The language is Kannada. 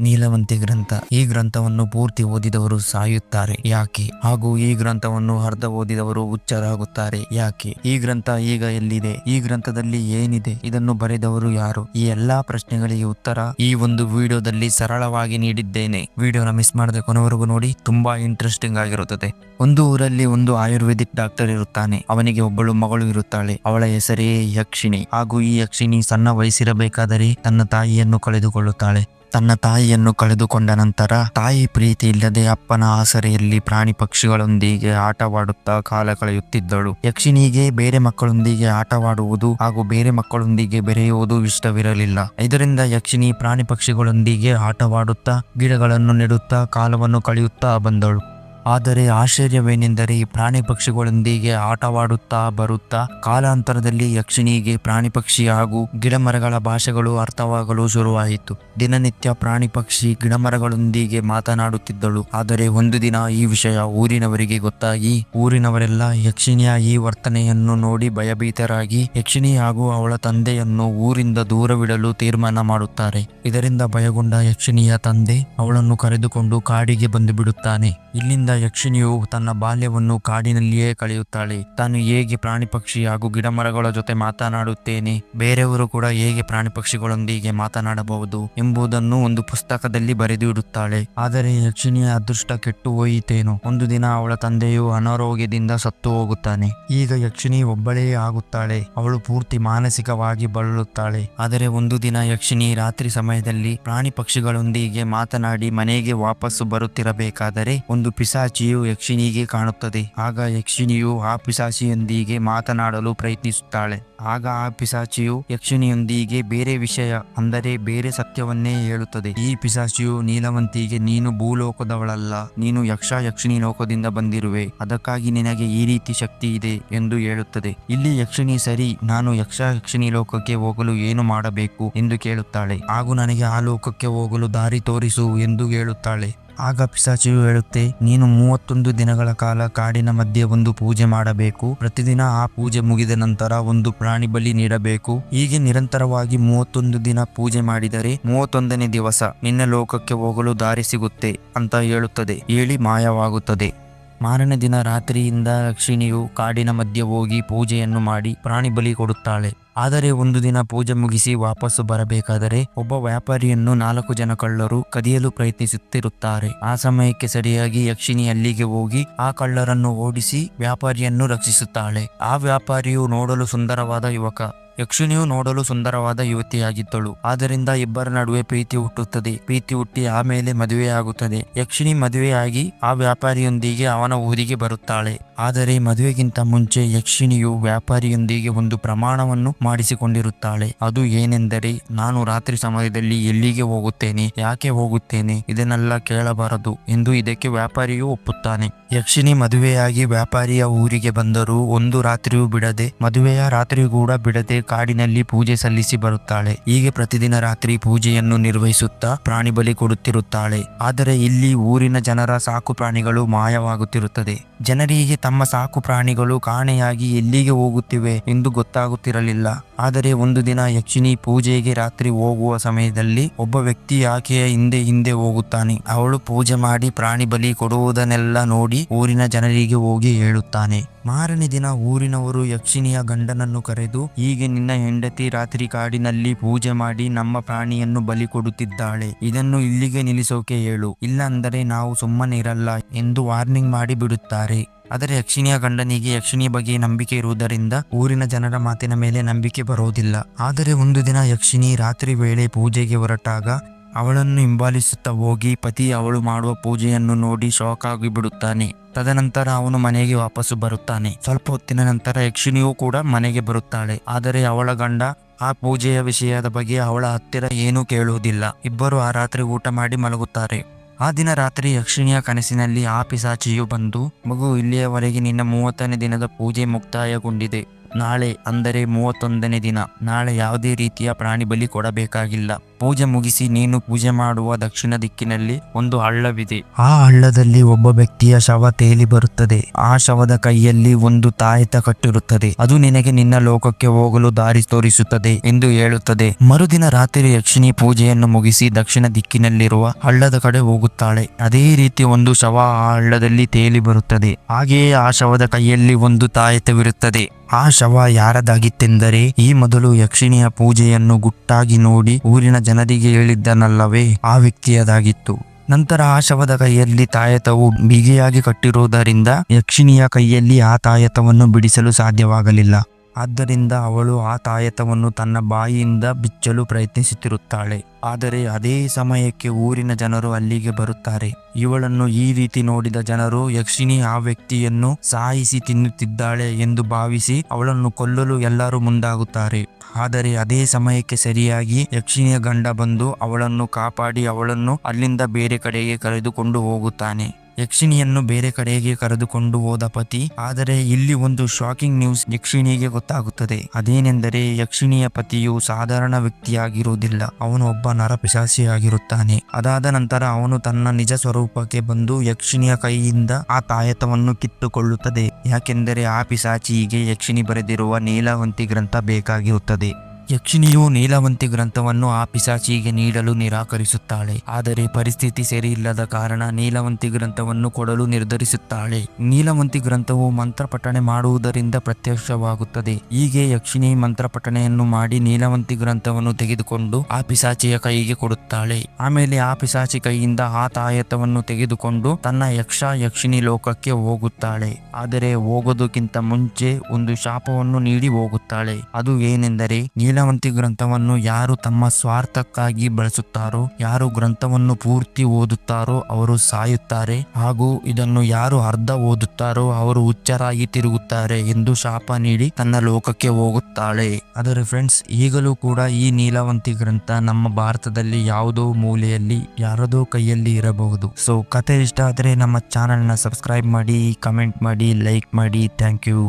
ನೀಲವಂತಿ ಗ್ರಂಥ ಈ ಗ್ರಂಥವನ್ನು ಪೂರ್ತಿ ಓದಿದವರು ಸಾಯುತ್ತಾರೆ. ಯಾಕೆ? ಹಾಗೂ ಈ ಗ್ರಂಥವನ್ನು ಅರ್ಧ ಓದಿದವರು ಹುಚ್ಚರಾಗುತ್ತಾರೆ. ಯಾಕೆ? ಈ ಗ್ರಂಥ ಈಗ ಎಲ್ಲಿದೆ? ಈ ಗ್ರಂಥದಲ್ಲಿ ಏನಿದೆ? ಇದನ್ನು ಬರೆದವರು ಯಾರು? ಈ ಎಲ್ಲಾ ಪ್ರಶ್ನೆಗಳಿಗೆ ಉತ್ತರ ಈ ಒಂದು ವಿಡಿಯೋದಲ್ಲಿ ಸರಳವಾಗಿ ನೀಡಿದ್ದೇನೆ. ವಿಡಿಯೋನ ಮಿಸ್ ಮಾಡದೆ ಕೊನೆವರೆಗೂ ನೋಡಿ, ತುಂಬಾ ಇಂಟ್ರೆಸ್ಟಿಂಗ್ ಆಗಿರುತ್ತದೆ. ಒಂದು ಊರಲ್ಲಿ ಒಂದು ಆಯುರ್ವೇದಿಕ್ ಡಾಕ್ಟರ್ ಇರುತ್ತಾನೆ. ಅವನಿಗೆ ಒಬ್ಬಳು ಮಗಳು ಇರುತ್ತಾಳೆ. ಅವಳ ಹೆಸರೇ ಯಕ್ಷಿಣಿ. ಹಾಗೂ ಈ ಯಕ್ಷಿಣಿ ಸಣ್ಣ ವಯಸ್ಸಿರಬೇಕಾದರೆ ತನ್ನ ತಾಯಿಯನ್ನು ಕಳೆದುಕೊಳ್ಳುತ್ತಾಳೆ. ತನ್ನ ತಾಯಿಯನ್ನು ಕಳೆದುಕೊಂಡ ನಂತರ ತಾಯಿ ಪ್ರೀತಿ ಇಲ್ಲದೆ ಅಪ್ಪನ ಆಸರೆಯಲ್ಲಿ ಪ್ರಾಣಿ ಪಕ್ಷಿಗಳೊಂದಿಗೆ ಆಟವಾಡುತ್ತಾ ಕಾಲ ಕಳೆಯುತ್ತಿದ್ದಳು. ಯಕ್ಷಿಣಿಗೆ ಬೇರೆ ಮಕ್ಕಳೊಂದಿಗೆ ಆಟವಾಡುವುದು ಹಾಗೂ ಬೇರೆ ಮಕ್ಕಳೊಂದಿಗೆ ಬೆರೆಯುವುದು ಇಷ್ಟವಿರಲಿಲ್ಲ. ಇದರಿಂದ ಯಕ್ಷಿಣಿ ಪ್ರಾಣಿ ಪಕ್ಷಿಗಳೊಂದಿಗೆ ಆಟವಾಡುತ್ತಾ ಗಿಡಗಳನ್ನು ನೆಡುತ್ತಾ ಕಾಲವನ್ನು ಕಳೆಯುತ್ತಾ ಬಂದಳು. ಆದರೆ ಆಶ್ಚರ್ಯವೇನೆಂದರೆ ಈ ಪ್ರಾಣಿ ಪಕ್ಷಿಗಳೊಂದಿಗೆ ಆಟವಾಡುತ್ತಾ ಬರುತ್ತಾ ಕಾಲಾಂತರದಲ್ಲಿ ಯಕ್ಷಿಣಿಗೆ ಪ್ರಾಣಿ ಪಕ್ಷಿ ಹಾಗೂ ಗಿಡಮರಗಳ ಭಾಷೆಗಳು ಅರ್ಥವಾಗಲು ಶುರುವಾಯಿತು. ದಿನನಿತ್ಯ ಪ್ರಾಣಿ ಪಕ್ಷಿ ಗಿಡಮರಗಳೊಂದಿಗೆ ಮಾತನಾಡುತ್ತಿದ್ದಳು. ಆದರೆ ಒಂದು ದಿನ ಈ ವಿಷಯ ಊರಿನವರಿಗೆ ಗೊತ್ತಾಗಿ, ಊರಿನವರೆಲ್ಲ ಯಕ್ಷಿಣಿಯ ಈ ವರ್ತನೆಯನ್ನು ನೋಡಿ ಭಯಭೀತರಾಗಿ ಯಕ್ಷಿಣಿ ಹಾಗೂ ಅವಳ ತಂದೆಯನ್ನು ಊರಿಂದ ದೂರವಿಡಲು ತೀರ್ಮಾನ ಮಾಡುತ್ತಾರೆ. ಇದರಿಂದ ಭಯಗೊಂಡ ಯಕ್ಷಿಣಿಯ ತಂದೆ ಅವಳನ್ನು ಕರೆದುಕೊಂಡು ಕಾಡಿಗೆ ಬಂದು ಬಿಡುತ್ತಾನೆ. ಇಲ್ಲಿಂದ ಯಕ್ಷಿಣಿಯು ತನ್ನ ಬಾಲ್ಯವನ್ನು ಕಾಡಿನಲ್ಲಿಯೇ ಕಳೆಯುತ್ತಾಳೆ. ತಾನು ಹೇಗೆ ಪ್ರಾಣಿ ಪಕ್ಷಿ ಹಾಗೂ ಗಿಡಮರಗಳ ಜೊತೆ ಮಾತನಾಡುತ್ತೇನೆ? ಬೇರೆಯವರು ಕೂಡ ಹೇಗೆ ಪ್ರಾಣಿ ಪಕ್ಷಿಗಳೊಂದಿಗೆ ಮಾತನಾಡಬಹುದು ಎಂಬುದನ್ನು ಒಂದು ಪುಸ್ತಕದಲ್ಲಿ ಬರೆದು ಇಡುತ್ತಾಳೆ ಆದರೆ ಯಕ್ಷಿಣಿಯ ಅದೃಷ್ಟ ಕೆಟ್ಟು ಹೋಯಿತೇನೋ? ಒಂದು ದಿನ ಅವಳ ತಂದೆಯು ಅನಾರೋಗ್ಯದಿಂದ ಸತ್ತು ಹೋಗುತ್ತಾನೆ. ಈಗ ಯಕ್ಷಿಣಿ ಒಬ್ಬಳೇ ಆಗುತ್ತಾಳೆ. ಅವಳು ಪೂರ್ತಿ ಮಾನಸಿಕವಾಗಿ ಬಳಲುತ್ತಾಳೆ. ಆದರೆ ಒಂದು ದಿನ ಯಕ್ಷಿಣಿ ರಾತ್ರಿ ಸಮಯದಲ್ಲಿ ಪ್ರಾಣಿ ಪಕ್ಷಿಗಳೊಂದಿಗೆ ಮಾತನಾಡಿ ಮನೆಗೆ ವಾಪಸ್ಸು ಬರುತ್ತಿರಬೇಕಾದರೆ ಒಂದು ಪಿಸಾಚಿಯು ಯಕ್ಷಿಣಿಗೆ ಕಾಣುತ್ತದೆ. ಆಗ ಯಕ್ಷಿಣಿಯು ಆ ಪಿಶಾಚಿಯೊಂದಿಗೆ ಮಾತನಾಡಲು ಪ್ರಯತ್ನಿಸುತ್ತಾಳೆ. ಆಗ ಆ ಪಿಶಾಚಿಯು ಯಕ್ಷಿಣಿಯೊಂದಿಗೆ ಬೇರೆ ವಿಷಯ, ಅಂದರೆ ಬೇರೆ ಸತ್ಯವನ್ನೇ ಹೇಳುತ್ತದೆ. ಈ ಪಿಶಾಚಿಯು ನೀಲವಂತಿಗೆ, ನೀನು ಭೂಲೋಕದವಳಲ್ಲ, ನೀನು ಯಕ್ಷ ಯಕ್ಷಿಣಿ ಲೋಕದಿಂದ ಬಂದಿರುವೆ, ಅದಕ್ಕಾಗಿ ನಿನಗೆ ಈ ರೀತಿ ಶಕ್ತಿ ಇದೆ ಎಂದು ಹೇಳುತ್ತದೆ. ಇಲ್ಲಿ ಯಕ್ಷಿಣಿ, ಸರಿ, ನಾನು ಯಕ್ಷ ಯಕ್ಷಿಣಿ ಲೋಕಕ್ಕೆ ಹೋಗಲು ಏನು ಮಾಡಬೇಕು? ಎಂದು ಕೇಳುತ್ತಾಳೆ. ಹಾಗೂ ನನಗೆ ಆ ಲೋಕಕ್ಕೆ ಹೋಗಲು ದಾರಿ ತೋರಿಸು ಎಂದು ಹೇಳುತ್ತಾಳೆ. ಆಗ ಪಿಸಾಚಿಯು ಹೇಳುತ್ತೆ, ನೀನು ಮೂವತ್ತೊಂದು ದಿನಗಳ ಕಾಲ ಕಾಡಿನ ಮಧ್ಯೆ ಒಂದು ಪೂಜೆ ಮಾಡಬೇಕು. ಪ್ರತಿದಿನ ಆ ಪೂಜೆ ಮುಗಿದ ನಂತರ ಒಂದು ಪ್ರಾಣಿ ಬಲಿ ನೀಡಬೇಕು. ಹೀಗೆ ನಿರಂತರವಾಗಿ ಮೂವತ್ತೊಂದು ದಿನ ಪೂಜೆ ಮಾಡಿದರೆ ಮೂವತ್ತೊಂದನೇ ದಿವಸ ನಿನ್ನ ಲೋಕಕ್ಕೆ ಹೋಗಲು ದಾರಿ ಸಿಗುತ್ತೆ, ಅಂತ ಹೇಳುತ್ತದೆ. ಹೇಳಿ ಮಾಯವಾಗುತ್ತದೆ. ಮಾರನೇ ದಿನ ರಾತ್ರಿಯಿಂದ ಲಕ್ಷ್ಮಿಯು ಕಾಡಿನ ಮಧ್ಯೆ ಹೋಗಿ ಪೂಜೆಯನ್ನು ಮಾಡಿ ಪ್ರಾಣಿ ಬಲಿ ಕೊಡುತ್ತಾಳೆ. ಆದರೆ ಒಂದು ದಿನ ಪೂಜೆ ಮುಗಿಸಿ ವಾಪಸ್ಸು ಬರಬೇಕಾದರೆ ಒಬ್ಬ ವ್ಯಾಪಾರಿಯನ್ನು ನಾಲ್ಕು ಜನ ಕಳ್ಳರು ಕದಿಯಲು ಪ್ರಯತ್ನಿಸುತ್ತಿರುತ್ತಾರೆ. ಆ ಸಮಯಕ್ಕೆ ಸರಿಯಾಗಿ ಯಕ್ಷಿಣಿ ಅಲ್ಲಿಗೆ ಹೋಗಿ ಆ ಕಳ್ಳರನ್ನು ಓಡಿಸಿ ವ್ಯಾಪಾರಿಯನ್ನು ರಕ್ಷಿಸುತ್ತಾಳೆ. ಆ ವ್ಯಾಪಾರಿಯು ನೋಡಲು ಸುಂದರವಾದ ಯುವಕ. ಯಕ್ಷಿಣಿಯು ನೋಡಲು ಸುಂದರವಾದ ಯುವತಿಯಾಗಿದ್ದಳು. ಆದ್ದರಿಂದ ಇಬ್ಬರ ನಡುವೆ ಪ್ರೀತಿ ಹುಟ್ಟುತ್ತದೆ. ಪ್ರೀತಿ ಹುಟ್ಟಿ ಆಮೇಲೆ ಮದುವೆಯಾಗುತ್ತದೆ. ಯಕ್ಷಿಣಿ ಮದುವೆಯಾಗಿ ಆ ವ್ಯಾಪಾರಿಯೊಂದಿಗೆ ಅವನ ಊರಿಗೆ ಬರುತ್ತಾಳೆ. ಆದರೆ ಮದುವೆಗಿಂತ ಮುಂಚೆ ಯಕ್ಷಿಣಿಯು ವ್ಯಾಪಾರಿಯೊಂದಿಗೆ ಒಂದು ಪ್ರಮಾಣವನ್ನು ಮಾಡಿಸಿಕೊಂಡಿರುತ್ತಾಳೆ. ಅದು ಏನೆಂದರೆ, ನಾನು ರಾತ್ರಿ ಸಮಯದಲ್ಲಿ ಎಲ್ಲಿಗೆ ಹೋಗುತ್ತೇನೆ, ಯಾಕೆ ಹೋಗುತ್ತೇನೆ ಇದನ್ನೆಲ್ಲ ಕೇಳಬಾರದು ಎಂದು ಇದಕ್ಕೆ ವ್ಯಾಪಾರಿಯು ಒಪ್ಪುತ್ತಾನೆ. ಯಕ್ಷಿಣಿ ಮದುವೆಯಾಗಿ ವ್ಯಾಪಾರಿಯ ಊರಿಗೆ ಬಂದರೂ ಒಂದು ರಾತ್ರಿಯೂ ಬಿಡದೆ, ಮದುವೆಯ ರಾತ್ರಿ ಕೂಡ ಬಿಡದೆ ಕಾಡಿನಲ್ಲಿ ಪೂಜೆ ಸಲ್ಲಿಸಿ ಬರುತ್ತಾಳೆ. ಹೀಗೆ ಪ್ರತಿದಿನ ರಾತ್ರಿ ಪೂಜೆಯನ್ನು ನಿರ್ವಹಿಸುತ್ತಾ ಪ್ರಾಣಿ ಬಲಿ ಕೊಡುತ್ತಿರುತ್ತಾಳೆ. ಆದರೆ ಇಲ್ಲಿ ಊರಿನ ಜನರ ಸಾಕು ಪ್ರಾಣಿಗಳು ಮಾಯವಾಗುತ್ತಿರುತ್ತದೆ. ಜನರಿಗೆ ಸಾಕು ಪ್ರಾಣಿಗಳು ಕಾಣೆಯಾಗಿ ಎಲ್ಲಿಗೆ ಹೋಗುತ್ತಿವೆ ಎಂದು ಗೊತ್ತಾಗುತ್ತಿರಲಿಲ್ಲ. ಆದರೆ ಒಂದು ದಿನ ಯಕ್ಷಿಣಿ ಪೂಜೆಗೆ ರಾತ್ರಿ ಹೋಗುವ ಸಮಯದಲ್ಲಿ ಒಬ್ಬ ವ್ಯಕ್ತಿ ಆಕೆಯ ಹಿಂದೆ ಹಿಂದೆ ಹೋಗುತ್ತಾನೆ. ಅವಳು ಪೂಜೆ ಮಾಡಿ ಪ್ರಾಣಿ ಬಲಿ ಕೊಡುವುದನ್ನೆಲ್ಲ ನೋಡಿ ಊರಿನ ಜನರಿಗೆ ಹೋಗಿ ಹೇಳುತ್ತಾನೆ. ಮಾರನೇ ದಿನ ಊರಿನವರು ಯಕ್ಷಿಣಿಯ ಗಂಡನನ್ನು ಕರೆದು, ಹೀಗೆ ನಿನ್ನ ಹೆಂಡತಿ ರಾತ್ರಿ ಕಾಡಿನಲ್ಲಿ ಪೂಜೆ ಮಾಡಿ ನಮ್ಮ ಪ್ರಾಣಿಯನ್ನು ಬಲಿ ಕೊಡುತ್ತಿದ್ದಾಳೆ. ಇದನ್ನು ಇಲ್ಲಿಗೆ ನಿಲ್ಲಿಸೋಕೆ ಹೇಳು. ಇಲ್ಲ ಅಂದರೆ ನಾವು ಸುಮ್ಮನೆ ಇರಲ್ಲ ಎಂದು ವಾರ್ನಿಂಗ್ ಮಾಡಿ ಬಿಡುತ್ತಾರೆ ಆದರೆ ಯಕ್ಷಿಣಿಯ ಗಂಡನಿಗೆ ಯಕ್ಷಿಣಿಯ ಬಗ್ಗೆ ನಂಬಿಕೆ ಇರುವುದರಿಂದ ಊರಿನ ಜನರ ಮಾತಿನ ಮೇಲೆ ನಂಬಿಕೆ ಬರುವುದಿಲ್ಲ. ಆದರೆ ಒಂದು ದಿನ ಯಕ್ಷಿಣಿ ರಾತ್ರಿ ವೇಳೆ ಪೂಜೆಗೆ ಹೊರಟಾಗ ಅವಳನ್ನು ಹಿಂಬಾಲಿಸುತ್ತಾ ಹೋಗಿ, ಪತಿ, ಅವಳು ಮಾಡುವ ಪೂಜೆಯನ್ನು ನೋಡಿ ಶಾಕ್ ಆಗಿ ಬಿಡುತ್ತಾನೆ ತದನಂತರ ಅವನು ಮನೆಗೆ ವಾಪಸ್ಸು ಬರುತ್ತಾನೆ. ಸ್ವಲ್ಪ ಹೊತ್ತಿನ ನಂತರ ಯಕ್ಷಿಣಿಯೂ ಕೂಡ ಮನೆಗೆ ಬರುತ್ತಾಳೆ. ಆದರೆ ಅವಳ ಗಂಡ ಆ ಪೂಜೆಯ ವಿಷಯದ ಬಗ್ಗೆ ಅವಳ ಹತ್ತಿರ ಏನೂ ಕೇಳುವುದಿಲ್ಲ. ಇಬ್ಬರು ಆ ರಾತ್ರಿ ಊಟ ಮಾಡಿ ಮಲಗುತ್ತಾರೆ. ಆ ದಿನ ರಾತ್ರಿ ಯಕ್ಷಿಣಿಯ ಕನಸಿನಲ್ಲಿ ಆ ಪಿಸಾಚಿಯು ಬಂದು, ಮಗು, ಇಲ್ಲಿಯವರೆಗೆ ನಿನ್ನ ಮೂವತ್ತನೇ ದಿನದ ಪೂಜೆ ಮುಕ್ತಾಯಗೊಂಡಿದೆ. ನಾಳೆ, ಅಂದರೆ ಮೂವತ್ತೊಂದನೇ ದಿನ. ನಾಳೆ ಯಾವುದೇ ರೀತಿಯ ಪ್ರಾಣಿ ಬಲಿ ಕೊಡಬೇಕಾಗಿಲ್ಲ. ಪೂಜೆ ಮುಗಿಸಿ ನೀನು ಪೂಜೆ ಮಾಡುವ ದಕ್ಷಿಣ ದಿಕ್ಕಿನಲ್ಲಿ ಒಂದು ಹಳ್ಳವಿದೆ. ಆ ಹಳ್ಳದಲ್ಲಿ ಒಬ್ಬ ವ್ಯಕ್ತಿಯ ಶವ ತೇಲಿ ಬರುತ್ತದೆ. ಆ ಶವದ ಕೈಯಲ್ಲಿ ಒಂದು ತಾಯತ ಕಟ್ಟಿರುತ್ತದೆ. ಅದು ನಿನಗೆ ನಿನ್ನ ಲೋಕಕ್ಕೆ ಹೋಗಲು ದಾರಿ ತೋರಿಸುತ್ತದೆ ಎಂದು ಹೇಳುತ್ತದೆ. ಮರುದಿನ ರಾತ್ರಿ ಯಕ್ಷಿಣಿ ಪೂಜೆಯನ್ನು ಮುಗಿಸಿ ದಕ್ಷಿಣ ದಿಕ್ಕಿನಲ್ಲಿರುವ ಹಳ್ಳದ ಕಡೆ ಹೋಗುತ್ತಾಳೆ. ಅದೇ ರೀತಿ ಒಂದು ಶವ ಆ ಹಳ್ಳದಲ್ಲಿ ತೇಲಿ ಬರುತ್ತದೆ. ಹಾಗೆಯೇ ಆ ಶವದ ಕೈಯಲ್ಲಿ ಒಂದು ತಾಯತವಿರುತ್ತದೆ ಆ ಶವ ಯಾರದಾಗಿತ್ತೆಂದರೆ ಈ ಮೊದಲು ಯಕ್ಷಿಣಿಯ ಪೂಜೆಯನ್ನು ಗುಟ್ಟಾಗಿ ನೋಡಿ ಊರಿನ ಜನರಿಗೆ ಹೇಳಿದ್ದನಲ್ಲವೇ, ಆ ವ್ಯಕ್ತಿಯದಾಗಿತ್ತು. ನಂತರ ಆ ಶವದ ಕೈಯಲ್ಲಿ ತಾಯತವು ಬಿಗಿಯಾಗಿ ಕಟ್ಟಿರುವುದರಿಂದ ಯಕ್ಷಿಣಿಯ ಕೈಯಲ್ಲಿ ಆ ತಾಯತವನ್ನು ಬಿಡಿಸಲು ಸಾಧ್ಯವಾಗಲಿಲ್ಲ. ಆದ್ದರಿಂದ ಅವಳು ಆ ತಾಯತವನ್ನು ತನ್ನ ಬಾಯಿಯಿಂದ ಬಿಚ್ಚಲು ಪ್ರಯತ್ನಿಸುತ್ತಿರುತ್ತಾಳೆ. ಆದರೆ ಅದೇ ಸಮಯಕ್ಕೆ ಊರಿನ ಜನರು ಅಲ್ಲಿಗೆ ಬರುತ್ತಾರೆ. ಇವಳನ್ನು ಈ ರೀತಿ ನೋಡಿದ ಜನರು, ಯಕ್ಷಿಣಿ ಆ ವ್ಯಕ್ತಿಯನ್ನು ಸಾಯಿಸಿ ತಿನ್ನುತ್ತಿದ್ದಾಳೆ ಎಂದು ಭಾವಿಸಿ ಅವಳನ್ನು ಕೊಲ್ಲಲು ಎಲ್ಲರೂ ಮುಂದಾಗುತ್ತಾರೆ. ಆದರೆ ಅದೇ ಸಮಯಕ್ಕೆ ಸರಿಯಾಗಿ ಯಕ್ಷಿಣಿಯ ಗಂಡ ಬಂದು ಅವಳನ್ನು ಕಾಪಾಡಿ ಅವಳನ್ನು ಅಲ್ಲಿಂದ ಬೇರೆ ಕಡೆಗೆ ಕರೆದುಕೊಂಡು ಹೋಗುತ್ತಾನೆ. ಯಕ್ಷಿಣಿಯನ್ನು ಬೇರೆ ಕಡೆಗೆ ಕರೆದುಕೊಂಡು ಹೋದ ಪತಿ, ಆದರೆ ಇಲ್ಲಿ ಒಂದು ಶಾಕಿಂಗ್ ನ್ಯೂಸ್ ಯಕ್ಷಿಣಿಗೆ ಗೊತ್ತಾಗುತ್ತದೆ. ಅದೇನೆಂದರೆ ಯಕ್ಷಿಣಿಯ ಪತಿಯು ಸಾಧಾರಣ ವ್ಯಕ್ತಿಯಾಗಿರುವುದಿಲ್ಲ. ಅವನು ಒಬ್ಬ ನರಪಿಶಾಸಿಯಾಗಿರುತ್ತಾನೆ ಅದಾದ ನಂತರ ಅವನು ತನ್ನ ನಿಜ ಸ್ವರೂಪಕ್ಕೆ ಬಂದು ಯಕ್ಷಿಣಿಯ ಕೈಯಿಂದ ಆ ತಾಯತವನ್ನು ಕಿತ್ತುಕೊಳ್ಳುತ್ತದೆ. ಯಾಕೆಂದರೆ ಆ ಪಿಶಾಚಿಗೆ ಯಕ್ಷಿಣಿ ಬರೆದಿರುವ ನೀಲವಂತಿ ಗ್ರಂಥ ಬೇಕಾಗಿರುತ್ತದೆ. ಯಕ್ಷಿಣಿಯು ನೀಲವಂತಿ ಗ್ರಂಥವನ್ನು ಆ ಪಿಸಾಚಿಗೆ ನೀಡಲು ನಿರಾಕರಿಸುತ್ತಾಳೆ. ಆದರೆ ಪರಿಸ್ಥಿತಿ ಸರಿಯಿಲ್ಲದ ಕಾರಣ ನೀಲವಂತಿ ಗ್ರಂಥವನ್ನು ಕೊಡಲು ನಿರ್ಧರಿಸುತ್ತಾಳೆ. ನೀಲವಂತಿ ಗ್ರಂಥವು ಮಂತ್ರಪಠಣೆ ಮಾಡುವುದರಿಂದ ಪ್ರತ್ಯಕ್ಷವಾಗುತ್ತದೆ. ಹೀಗೆ ಯಕ್ಷಿಣಿ ಮಂತ್ರಪಠಣೆಯನ್ನು ಮಾಡಿ ನೀಲವಂತಿ ಗ್ರಂಥವನ್ನು ತೆಗೆದುಕೊಂಡು ಆ ಪಿಸಾಚಿಯ ಕೈಗೆ ಕೊಡುತ್ತಾಳೆ. ಆಮೇಲೆ ಆ ಪಿಸಾಚಿ ಕೈಯಿಂದ ಆ ತಾಯತವನ್ನು ತೆಗೆದುಕೊಂಡು ತನ್ನ ಯಕ್ಷ ಯಕ್ಷಿಣಿ ಲೋಕಕ್ಕೆ ಹೋಗುತ್ತಾಳೆ. ಆದರೆ ಹೋಗೋದಕ್ಕಿಂತ ಮುಂಚೆ ಒಂದು ಶಾಪವನ್ನು ನೀಡಿ ಹೋಗುತ್ತಾಳೆ. ಅದು ಏನೆಂದರೆ ನೀಲವಂತಿ ಗ್ರಂಥವನ್ನು ಯಾರು ತಮ್ಮ ಸ್ವಾರ್ಥಕ್ಕಾಗಿ ಬಳಸುತ್ತಾರೋ, ಯಾರು ಗ್ರಂಥವನ್ನು ಪೂರ್ತಿ ಓದುತ್ತಾರೋ ಅವರು ಸಾಯುತ್ತಾರೆ. ಹಾಗೂ ಇದನ್ನು ಯಾರು ಅರ್ಧ ಓದುತ್ತಾರೋ ಅವರು ಹುಚ್ಚರಾಗಿ ತಿರುಗುತ್ತಾರೆ ಎಂದು ಶಾಪ ನೀಡಿ ತನ್ನ ಲೋಕಕ್ಕೆ ಹೋಗುತ್ತಾಳೆ. ಆದರೆ ಫ್ರೆಂಡ್ಸ್ ಈಗಲೂ ಕೂಡ ಈ ನೀಲವಂತಿ ಗ್ರಂಥ ನಮ್ಮ ಭಾರತದಲ್ಲಿ ಯಾವುದೋ ಮೂಲೆಯಲ್ಲಿ, ಯಾರದೋ ಕೈಯಲ್ಲಿ ಇರಬಹುದು. ಸೊ ಕತೆ ಇಷ್ಟ ಆದರೆ ನಮ್ಮ ಚಾನೆಲ್ನ ಸಬ್ಸ್ಕ್ರೈಬ್ ಮಾಡಿ ಕಮೆಂಟ್ ಮಾಡಿ ಲೈಕ್ ಮಾಡಿ. Thank you